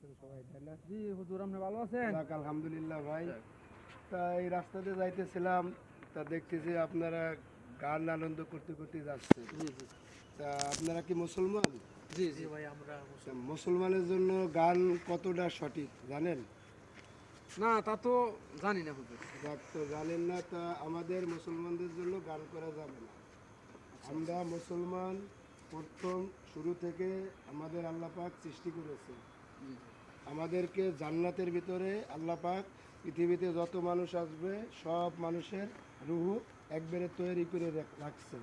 আছেন সবাই তাই না? জি হুজুর আপনি ভালো আছেন? আলহামদুলিল্লাহ ভাই। তা এই রাস্তাতে যাইতেছিলাম তা দেখতেছি আপনারা গান আনন্দ করতে করতে যাচ্ছে তা আপনারা কি মুসলমান? জি জি ভাই আমরা মুসলমানের জন্য গান কতটা সঠিক জানেন? না তা তো জানি না হুজুর। তো জানেন না তা আমাদের মুসলমানদের জন্য গান করা যাবে না। আমরা মুসলমান প্রথম শুরু থেকে আমাদের আল্লাহ পাক সৃষ্টি করেছে আমাদেরকে জান্নাতের ভিতরে আল্লাহ পাক পৃথিবীতে যত মানুষ আসবে সব মানুষের রুহু একবারে তৈরি করে রাখছেন।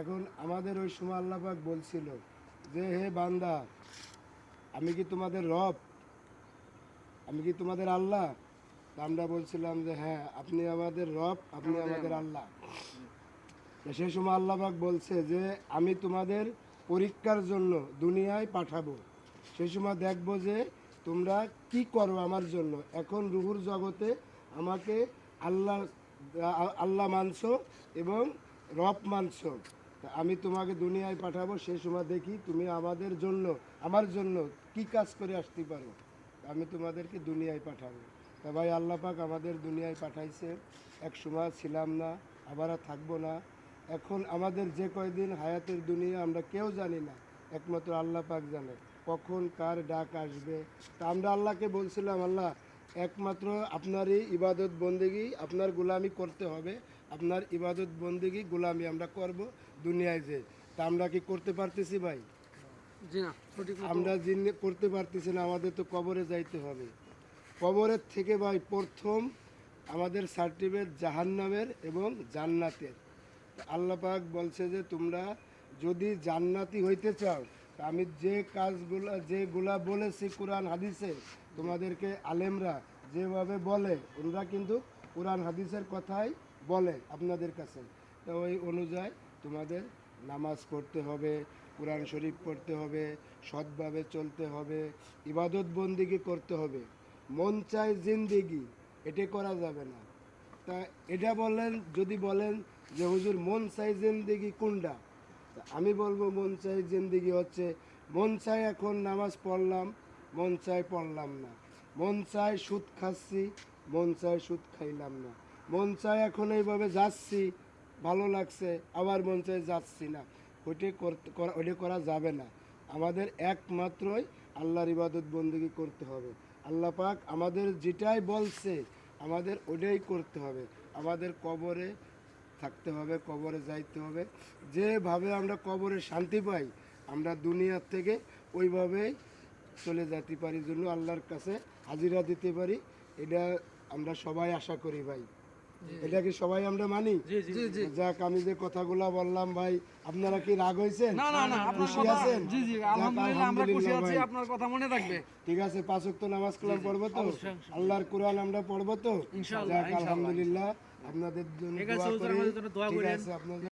এখন আমাদের ওই সময় আল্লাহ পাক বলছিল যে হে বান্দা আমি কি তোমাদের রব? আমি কি তোমাদের আল্লাহ? আমরা বলছিলাম যে হ্যাঁ আপনি আমাদের রব আপনি আমাদের আল্লাহ। সেই সময় আল্লাহ পাক বলছে যে আমি তোমাদের পরীক্ষার জন্য দুনিয়ায় পাঠাবো। সেই সময় দেখব যে তোমরা কি করো আমার জন্য? এখন রুহুর জগতে আমাকে আল্লাহ আল্লাহ মানছো এবং রব মানছো। আমি তোমাকে দুনিয়ায় পাঠাবো, সে সময় দেখি তুমি আমাদের জন্য, আমার জন্য কি কাজ করে আসতে পারো? আমি তোমাদেরকে দুনিয়ায় পাঠাবো। তা ভাই, আল্লাহ পাক আমাদের দুনিয়ায় পাঠাইছে। এক সময় ছিলাম না, আবার থাকব না। এখন আমাদের যে কয়দিন হায়াতের দুনিয়া আমরা কেউ জানি না, একমাত্র আল্লাহ পাক জানে। কখন কার ডাক আসবে? তা আমরা আল্লাহকে বলছিলাম আল্লাহ একমাত্র আপনারই ইবাদত বন্দেগি আপনার গোলামি করতে হবে। আপনার ইবাদত বন্দেগি গোলামি আমরা করব দুনিয়ায় যে। তা আমরা কি করতে পারতেছি ভাই? আমরা যিনি করতে পারতেছি না আমাদের তো কবরে যাইতে হবে। কবরের থেকে ভাই প্রথম আমাদের সার্টিফিকেট জাহান্নামের এবং জান্নাতের। আল্লাহ পাক বলছে যে তোমরা যদি জান্নাতি হইতে চাও আমি যে কাজগুলো, যেগুলা বলেছি কোরআন, হাদিসে, তোমাদেরকে আলেমরা যেভাবে বলে ওরা কিন্তু কোরআন, হাদিসের কথাই বলে আপনাদের কাছে। তো ওই অনুযায়ী তোমাদের নামাজ পড়তে হবে, কোরআন শরীফ পড়তে হবে, সৎভাবে চলতে হবে, ইবাদত বন্দিগি করতে হবে। মন চাই জিন্দিগি, এটা করা যাবে না। তা এটা বলেন, যদি বলেন যে হুজুর মন চাই জিন্দিগি কোনটা? আমি বলব মন চাই জিন্দিগি হচ্ছে। মন চাই এখন নামাজ পড়লাম, মন চাই পড়লাম না। মন চাই সুদ খাচ্ছি, মন চাই সুদ খাইলাম না। মন চাই এখন এইভাবে যাচ্ছি, ভালো লাগছে, আবার মন চাই যাচ্ছি না। ওইটা ওইটা করা যাবে না। আমাদের একমাত্রই আল্লাহর ইবাদত বন্দুকি করতে হবে। আল্লাহ পাক আমাদের যেটাই বলছে, আমাদের ওটাই করতে হবে। আমাদের কবরে থাকতে হবে কবরে যাইতে হবে। যেভাবে আমরা কবরে শান্তি পাই আমরা দুনিয়ার থেকে ওইভাবেই চলে যেতে পারি জন্য আল্লাহর কাছে হাজিরা দিতে পারি। এটা আমরা সবাই আশা করি ভাই। এটা কি সবাই আমরা মানি? যাক আমি যে কথাগুলা বললাম ভাই আপনারা কি রাগ হয়েছেন? ঠিক আছে পাঁচ ওয়াক্ত নামাজ কালাম পড়ব তো। আল্লাহর কোরআন আমরা পড়ব তো? যাক আলহামদুলিল্লাহ। আপনাদের জন্য দোয়া করি। আপনাদের